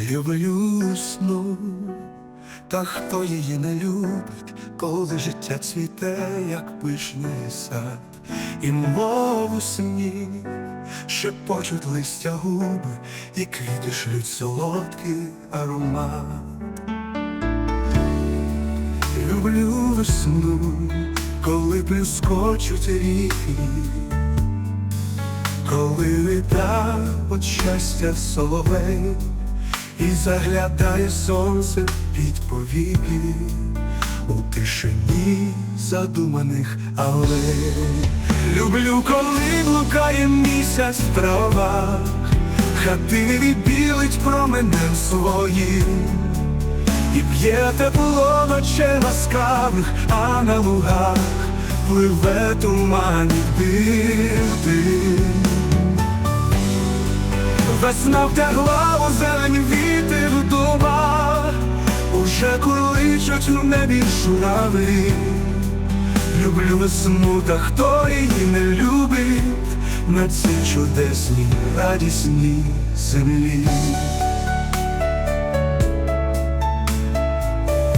Люблю весну, та хто її не любить, коли життя цвіте, як пишний сад, і мову сні, шепочуть листя губи, і квіти шлють солодкий аромат. Люблю весну, коли блискочуть ріки, коли літа от щастя соловей, і заглядає сонце під повіки у тишині задуманих алей. Люблю, коли блукає місяць в травах, хати білить променем своїм. І п'є тепло ночей ласкавих, а на лугах пливе туман дим. Весна втягла у зелені вітер в уже куличуть в небі журави. Люблю весну, та хто її не любить на цій чудесній радісній землі.